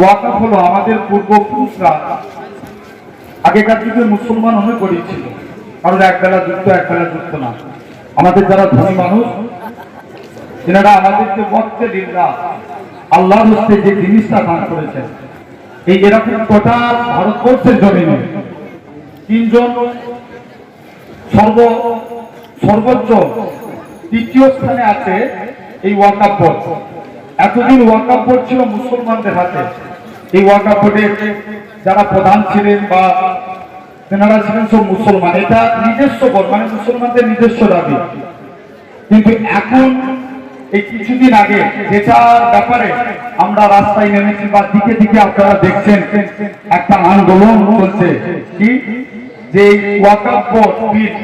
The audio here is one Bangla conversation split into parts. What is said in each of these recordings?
ওয়াকাফ হলো আমাদের পূর্বপুরুষরা আগেকার যুগে মুসলমান হয়ে কারণ যুক্ত যুক্ত না। আমাদের যারা ধনী মানুষ দিনরা আল্লাহ হস্তে যে জিনিসটা দান করেছেন, এই এরকম টোটাল ভারতবর্ষের জমিনে তিনজন সর্ব, সর্বোচ্চ, তৃতীয় স্থানে আছে এই ওয়াকাপ বোর্ড এতদিন ওয়াকাপ বোর্ড ছিল মুসলমানদের হাতে। এই ওয়াকাপ বোর্ডের যারা প্রধান ছিলেন বা তেনারা ছিলেন সব মুসলমান, এটা নিজস্ব বোর্ড মানে মুসলমানদের নিজস্ব দাবি। কিন্তু এখন, এই কিছুদিন আগে যেটার ব্যাপারে আমরা রাস্তায় নেমেছি বা দিকে দিকে আপনারা দেখছেন, একটা আন্দোলন চলছে। কি? যে ওয়াকাপ বোর্ড বিল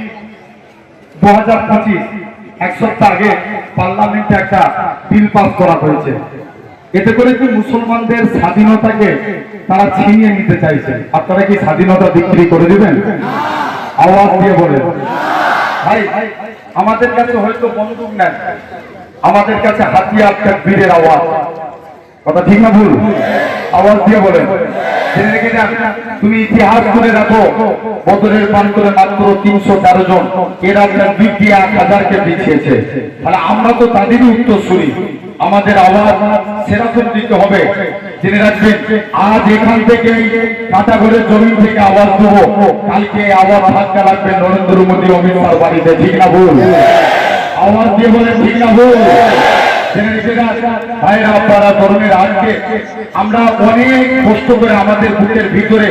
দু হাজার পঁচিশ এক সপ্তাহ আগে পার্লামেন্টে একটা বিল পাস করা হয়েছে। এতে করে কি মুসলমানদের স্বাধীনতাকে তারা ছিনিয়ে নিতে চাইছে? আপনারা কি স্বাধীনতা বিক্রি করে দিবেন? আওয়াজ দিয়ে বলেন। ভাই, আমাদের কাছে হয়তো বন্দুক নেন। আমাদের কাছে হাতিয়ার বীরের আওয়াজ। কথা ঠিক না ভুল? আওয়াজ দিয়ে বলেন। তুমি ইতিহাস করে রাখো। বদরের প্রান্তরে মাত্র তিনশো তেরো জন। এরা আপনার বৃদ্ধি এক হাজারকে পিছিয়েছে তাহলে আমরা তো তাদেরই উত্তর শুনি আমাদের আওয়াজ সেরকম দিতে হবে। জেনে রাখবেন, আজ এখান থেকে কাটাগড়ের জমিন থেকে আওয়াজ দেবো। কালকে আওয়াজ ধাক্কা লাগবে নরেন্দ্র মোদী অমিত শাহ বাড়িতে। ঠিক না ভুল? আওয়াজ দিয়ে বলেন, ঠিক না ভুল? ভাইরা, আপনারা তরুণের আজকে আমরা অনেক কষ্ট করে আমাদের বুকের ভিতরে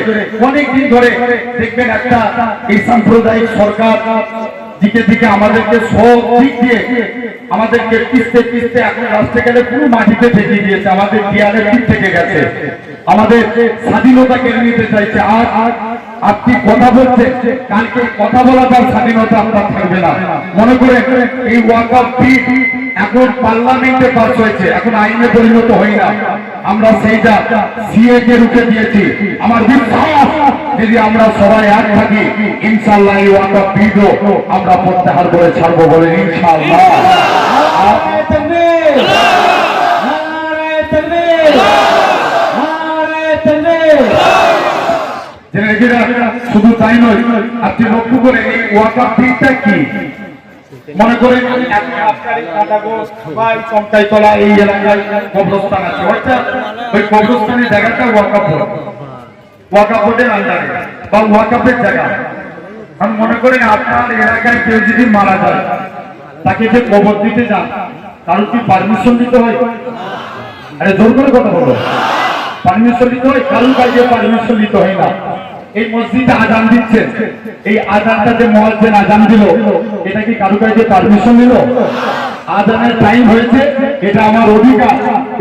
ধরে দেখবেন একটা এই সাম্প্রদায়িক সরকার দিকে দিকে আমাদেরকে সব দিক দিয়ে আমাদেরকে এখন রাস্তে গেলে পুরো মাটিতে দিয়েছে, আমাদের থেকে গেছে। আমাদের স্বাধীনতা কেড়ে নিতে চাইছে। আর আপনি কথা বলছেন, কালকে কথা বলা তার স্বাধীনতা আপনার থাকবে না। মনে করে এই ওয়াকআপ বিল এখন পার্লামেন্টে পাশ হয়েছে এখন আইনে পরিণত হই না। আমরা সেইটা সিএ কে রুখে দিয়েছি আমার বিশ্বাস যদি আমরা সবাই এক থাকি ইনশাল্লাহ এই ওয়াকা বিডো আমরা প্রত্যাহার করে ছাড়বো বলে ইনশাল্লাহ শুধু তাই নয় আপনি লক্ষ্য করে এই ওয়াকা পিকটা কি? মনে চমকাইতলা এই এলাকায় কবরস্থান আছে। অর্থাৎ আমি মনে করেন আপনার এলাকায় কেউ যদি মারা যায়, তাকে যে কবর দিতে যান কারও কি পারমিশন দিতে হয়? আরে জোর করে কথা বলো। পারমিশন দিতে হয় কারও কাজে পারমিশন দিতে হয় না। এই মসজিদে আজান দিচ্ছে। এই আজানটা যে মহাজেন আজান দিল, এটা কি কারও কাজে পারমিশন দিল আজানের টাইম হয়েছে, এটা আমার অধিকার,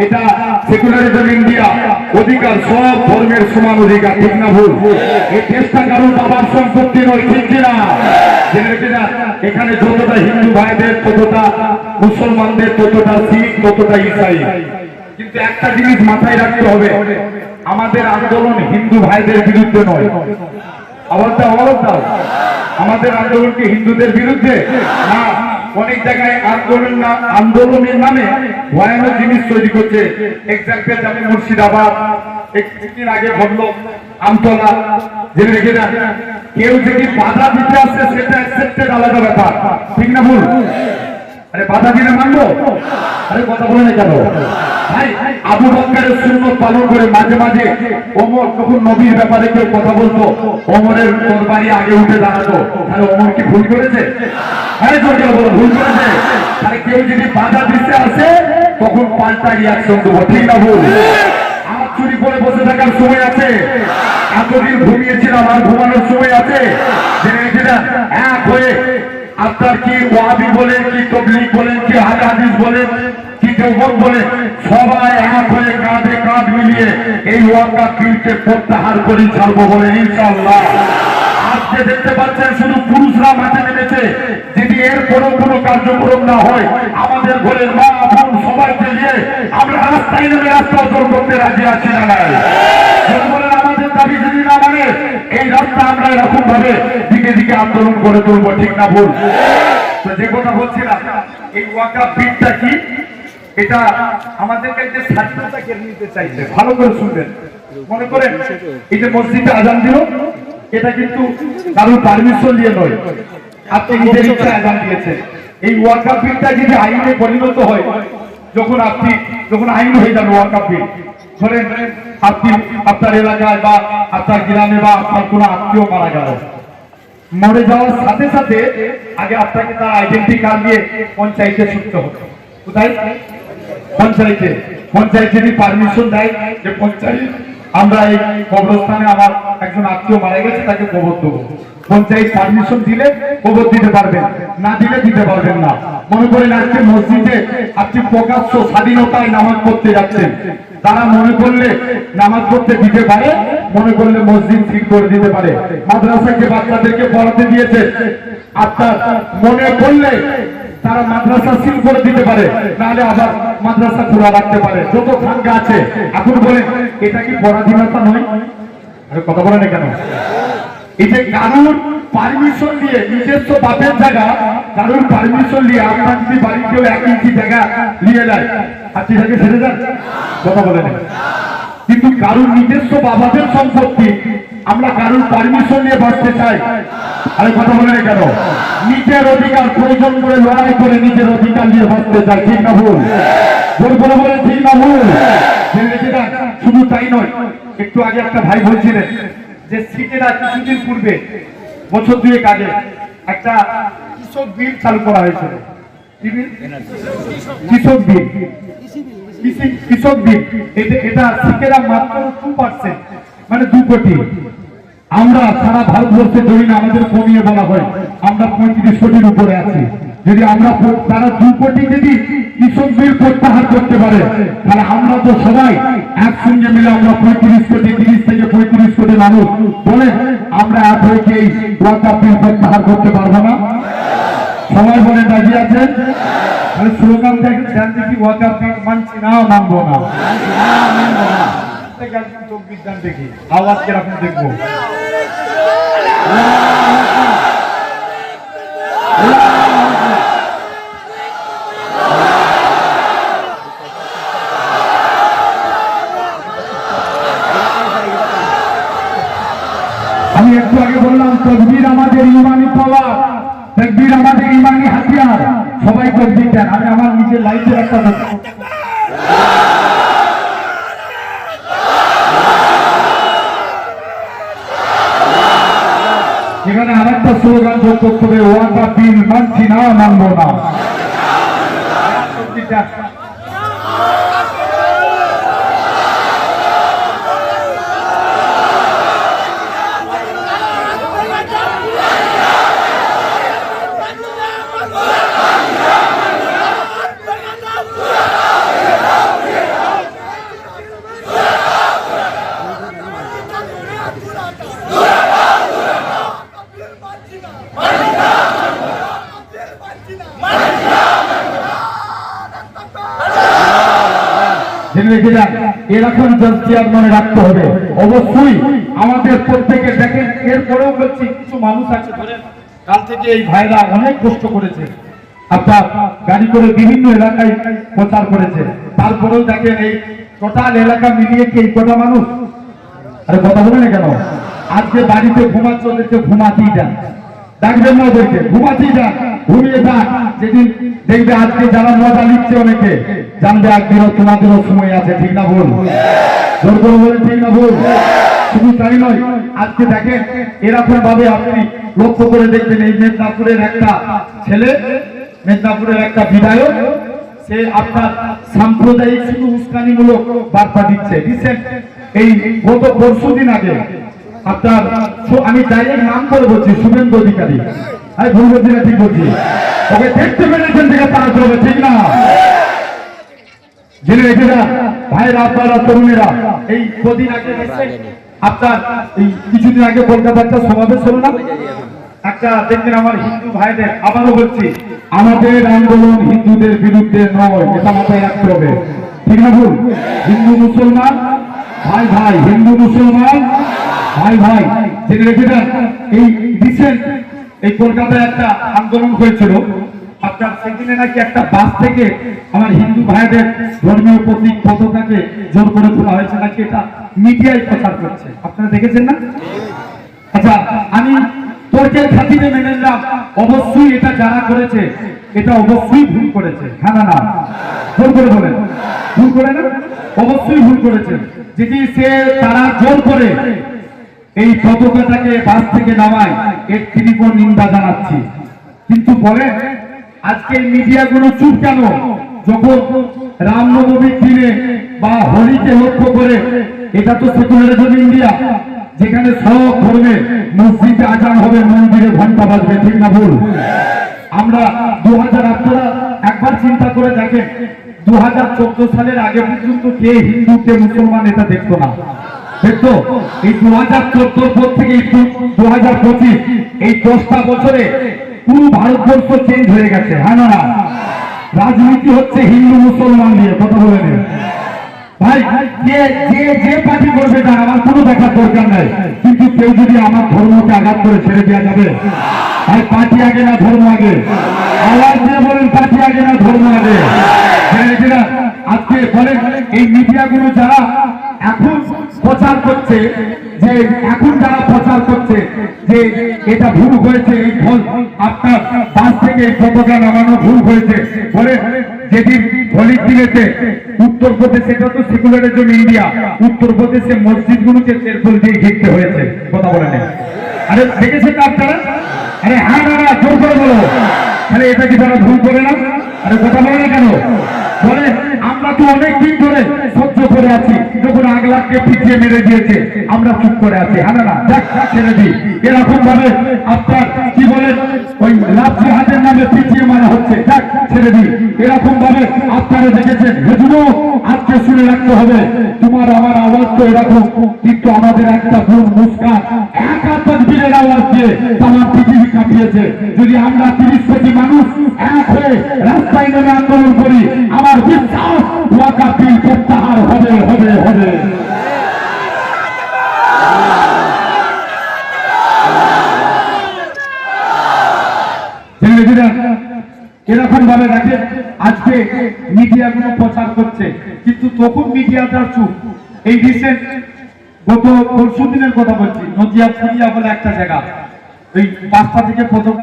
এটা সেকুলারিজম ইন্ডিয়া অধিকার, সব ধর্মের সমান অধিকার, ঠিক না ভুল? এই দেশটা কারও বাবার সম্পত্তি নয়, ঠিক কিনা? এখানে যতটা হিন্দু ভাইদের, ততটা মুসলমানদের, ততটা শিখ, ততটা ইসাই। কিন্তু একটা জিনিস মাথায় রাখতে হবে, আমাদের আন্দোলন হিন্দু ভাইদের বিরুদ্ধে নয়। আবার দাও। আমাদের আন্দোলন কি হিন্দুদের বিরুদ্ধে? না, অনেক জায়গায় আন্দোলন না, আন্দোলনের নামে ভয়ানক জিনিস তৈরি করছে। এক্সাম্পল যেমন মুর্শিদাবাদ একদিন আগে ঘটলো আমতলা, জেনে রেখে যান কেউ যদি বাধা দিতে আসছে সেটা অ্যাকসেপ্টেড আলাদা ব্যাপার। ঠিক না ভুল? আরে বাধা দিলে মানবো? আরে কথা বলে না কেন? আবু বক্কারের সুন্নত পালন করে মাঝে মাঝে ওমর যখন নবীর ব্যাপারে কেউ কথা বলতো, ওমরের কোরবানি আগে উঠে দাঁড়াতো। তাহলে ওমর কি ভুল করেছে? ভুল করেছে? তাহলে কেউ যদি বাধা দিতে আসে, তখন পাল্টা রিয়াকশন দেবো, ঠিক না ভুল? চুরি করে বসে থাকার সময় আছে। এতদিন ঘুমিয়েছিলাম আর ঘুমানোর সময় আছে। এক হয়ে আপনার কি ওয়াবি বলেন, কি তবলিগ বলেন, কি হাদিস বলেন কি দেওবন্দ বলেন সবাই এক হয়ে কাঁধে কাঁধ মিলিয়ে এই ওয়াকা বিলকে প্রত্যাহার করে ছাড়বো বলেন ইনশাআল্লাহ। আজকে দেখতে পাচ্ছেন শুধু পুরুষরা মাঠে নেমেছে, যদি এর কোনো কোনো কার্যক্রম না হয়, আমাদের ঘরের মা, বোন সবাইকে নিয়ে আমরা রাস্তায় নেমে রাস্তা অচল করতে রাজি আছি না আমাদের মানে এই রাস্তা আমরা এরকম ভাবে দিকে দিকে আন্দোলন করে তুলবো, ঠিক না ভুল? তো যে কথা বলছিলাম, এই ওয়াকা বিটটা কি? এটা আমাদেরকে যে স্বাধীনতা কেড়ে নিতে চাইছে, ভালো করে শুনবেন। মনে করেন, এই যে মসজিদে আজান দিল, এটা কিন্তু কারোর পারমিশন দিয়ে নয়। আপনি নিজের ইচ্ছা আজান দিয়েছেন। এই ওয়াকাপ বিলটা যদি আইনে পরিণত হয়, যখন আপনি, যখন আইন হয়ে যাবে ওয়াকাপ বিল। ধরেন, আপনি আপনার এলাকায় বা আপনার গ্রামে বা আপনার কোনো আত্মীয় মারা গেল। মরে যাওয়ার সাথে সাথে আগে আপনাকে তার আইডেন্টি কার্ড দিয়ে পঞ্চায়েতে ছুটতে হবে। কোথায়? পঞ্চায়েতে। পঞ্চায়েত যদি পারমিশন দেয় যে পঞ্চায়েত, আমরা এই কবরস্থানে আমার একজন আত্মীয় মারা গেছে, তাকে কবর দেবো। পঞ্চায়েত পারমিশন দিলে কবর দিতে পারবেন, না দিলে দিতে পারবেন না। মনে করেন আজকে মসজিদে আপনি প্রকাশ্য স্বাধীনতায় নামাজ পড়তে যাচ্ছেন। তারা মনে করলে নামাজ পড়তে দিতে পারে, মনে করলে মসজিদ ঠিক করে দিতে পারে। মাদ্রাসাকে বাচ্চাদেরকে পড়াতে দিয়েছে। আপনার মনে করলে তারা মাদ্রাসা সিল করে দিতে পারে। নাহলে আবার মাদ্রাসা খোলা রাখতে পারে। যত খানকা আছে, এখন বলেন, এটা কি পরাধীনতা নয়? আরে কথা বলেন কেন? এই যে কারুর পারমিশন দিয়ে, নিজস্ব বাপের জায়গা কারুর পারমিশন দিয়ে আপনার যদি বাড়ি কেউ এক ইঞ্চি জায়গা নিয়ে যায় আপনি তাকে ছেড়ে যান কথা বলেন কিন্তু কারুর নিজস্ব বাবাদের সম্পত্তি আমরা কারুর পারমিশন নিয়ে বাঁচতে চাই। আরে কথা বলেন কেন? নিজের অধিকার প্রয়োজন করে লড়াই করে নিজের অধিকার নিয়ে বাঁচতে চাই, ঠিক না ভুল? ভুল বলে বলে ঠিক না ভুল? শুধু তাই নয়, একটু আগে একটা ভাই বলছিলেন যে সিটেরা কিছুদিন পূর্বে, বছর দুয়েক আগে, একটা কৃষক বিল চালু করা হয়েছিল। কৃষক বিল। কৃষক বিল। এটা এটা শিখেরা মাত্র টু পার্সেন্ট মানে দু কোটি। আমরা সারা ভারতবর্ষে যদি না আমাদের কমিয়ে বলা হয়। আমরা পঁয়ত্রিশ কোটির উপরে আছি। যদি আমরা তারা দু কোটি যদি কৃষক বিল প্রত্যাহার করতে পারে তাহলে আমরা তো সবাই একসঙ্গে মিলে আমরা পঁয়ত্রিশ কোটি তিরিশ থেকে পঁয়ত্রিশ কোটি মানুষ বলে আমরা এক হয়ে এই বিল প্রত্যাহার করতে পারব না? সবাই বলে রাজি আছেন? তাহলে স্লোগান দেখেন দেখি ওয়াকাপ বিল মানছি না মানবো না? বিজ্ঞান দেখি। আওয়াজ কীরকম দেখব? আমি একটু আগে বললাম তকবির আমাদের আমার নিজের লাইফের একটা কথা এখানে আরেকটা স্লোগান যোগ করতে হবে ওয়াকা বিল মানছি না মানবো না। রেখে এরকম মনে রাখতে হবে। অবশ্যই আমাদের প্রত্যেকে দেখেন, এরপরেও বলছি, কিছু মানুষ আছে কাল থেকে এই ভাইরা অনেক কষ্ট করেছে। আপনার গাড়ি করে বিভিন্ন এলাকায় প্রচার করেছে। তারপরেও দেখেন এই টোটাল এলাকা মিলিয়ে কি কটা মানুষ? আরে কথা বলে না কেন? আজকে বাড়িতে ঘুমাচ্ছে চলেছে ঘুমাতেই যান না ওদেরকে ঘুমিয়ে যেদিন দেখবে আজকে যারা মজা অনেকে, জানবে একদিনও তোমাদেরও সময় আছে, ঠিক না ভুল? জোর করে বলে ঠিক না ভুল? শুধু তাই নয়, আজকে দেখেন এরকম ভাবে আপনি লক্ষ্য করে দেখবেন এই মেদিনীপুরের একটা ছেলে, মেদিনীপুরের একটা বিধায়ক, সে আপনার সাম্প্রদায়িক শুধু উস্কানিমূলক বার্তা দিচ্ছে। রিসেন্ট এই গত পরশু দিন আগে আপনার আমি ডাইরেক্ট নাম করে বলছি শুভেন্দু অধিকারী আমি ভুল বলছি না ঠিক বলছি। ওকে, দেখতে পেরেছেন থেকে তারা চলবে ঠিক না? ভাইরা আপনারা তরুণেরা, এই কদিন আগে আপনার এই কিছুদিন আগে একটা সমাবেশ না? একটা, দেখবেন আমার হিন্দু ভাইদের, আবারও বলছি, আমাদের আন্দোলন হিন্দুদের বিরুদ্ধে নয়, এটা মাথায় রাখতে হবে। ঠিক না ভুল? হিন্দু মুসলমান? ভাই ভাই, হিন্দু মুসলমান? ভাই ভাই, জেনে রেখে যান এই রিসেন্ট এই কলকাতায় একটা আন্দোলন হয়েছিল। আপনার সেখানে নাকি একটা বাস থেকে আমার হিন্দু ভাইদের ধর্মীয় প্রতীক পতাকাকে জোর করে তোলা হয়েছে নাকি এটা মিডিয়ায় প্রচার করছে। আপনারা দেখেছেন না? আচ্ছা আমি তর্কের খাতিরে মেনে নিলাম, অবশ্যই এটা যারা করেছে, এটা অবশ্যই ভুল করেছে। হ্যাঁ না না জোর করে বলেন। ভুল করে না? অবশ্যই ভুল করেছে। যদি সে তারা জোর করে এই পতাকাটাকে বাস থেকে নামায়, এর তীব্র নিন্দা জানাচ্ছি। কিন্তু বলে, আজকে মিডিয়াগুলো চুপ কেন? যখন রামনবমীর দিনে বা হোলিকে লক্ষ্য করে, এটা তো সেকুলারিজম ইন্ডিয়া, যেখানে সব ধর্মে মসজিদে আজান হবে, মন্দিরে ঘণ্টা বাজবে, ঠিক না ভুল? আমরা দু হাজার আপনারা একবার চিন্তা করে দেখেন দু হাজার চোদ্দ সালের আগে পর্যন্ত কে হিন্দু, কে মুসলমান, এটা দেখতো না। দেখতো এই দু হাজার থেকে দু হাজার পঁচিশ, এই দশটা বছরে পুরো ভারতবর্ষ চেঞ্জ হয়ে গেছে হ্যাঁ না? রাজনীতি হচ্ছে হিন্দু, মুসলমান নিয়ে, কথা বলে নেন। ভাই, যে পার্টি করবে তার আমার দেখার দরকার নাই। কিন্তু কেউ যদি আমার ধর্মকে আঘাত করে ছেড়ে দেওয়া যাবে ভাই পার্টি আগে না, ধর্ম আগে। দিয়ে বলেন যারা এখন প্রচার করছে যে এখন যারা প্রচার করছে যে এটা ভুল হয়েছে, এই ভুল আপনার বাস থেকে পতাকা নামানো ভুল হয়েছে। বলে যেদিন হোলির দিনেতে উত্তরপ্রদেশ এটা তো সেকুলারিজম ইন্ডিয়া উত্তরপ্রদেশে মসজিদগুলোকে তেরফল দিয়ে ঘিরতে হয়েছে। কথা বলে নেই আরে দেখেছেন না আপনারা? আরে হ্যাঁ না জোর করে বলো। আরে এটা কি তারা ভুল করে না? আরে কথা বলে না কেন? বলে আমরা তো অনেক দিন ধরে করে আছি, যখন আগলাকে পিছিয়ে মেরে দিয়েছে, আমরা চুপ করে আছি। হ্যাঁ না দেখ ছেড়ে দিই। এরকম ভাবে আপনার, কি বলেন ওই লাভ জিহাদের নামে পিছিয়ে মারা হচ্ছে। দেখ ছেড়ে দিই। এরকম ভাবে আপনারা দেখেছেন। হেজুনো আজকে শুনে রাখতে হবে, তোমার আমার আওয়াজ তো এরকম, কিন্তু আমাদের একটা গুণ মুস্কান, একা তকবীরের আওয়াজ দিয়ে তামাম পৃথিবী কাঁপিয়েছে। যদি আমরা তিরিশ কোটি মানুষ এক হয়ে রাস্তায় নেমে আন্দোলন ভাবে রাখে আজকে মিডিয়াগুলো প্রচার করছে। কিন্তু তখন মিডিয়া তার চুপ। এই রিসেন্ট গত পরশু দিনের কথা বলছি, নদিয়া ফুলিয়া বলে একটা জায়গা। এই পাঁচটা থেকে পতাকা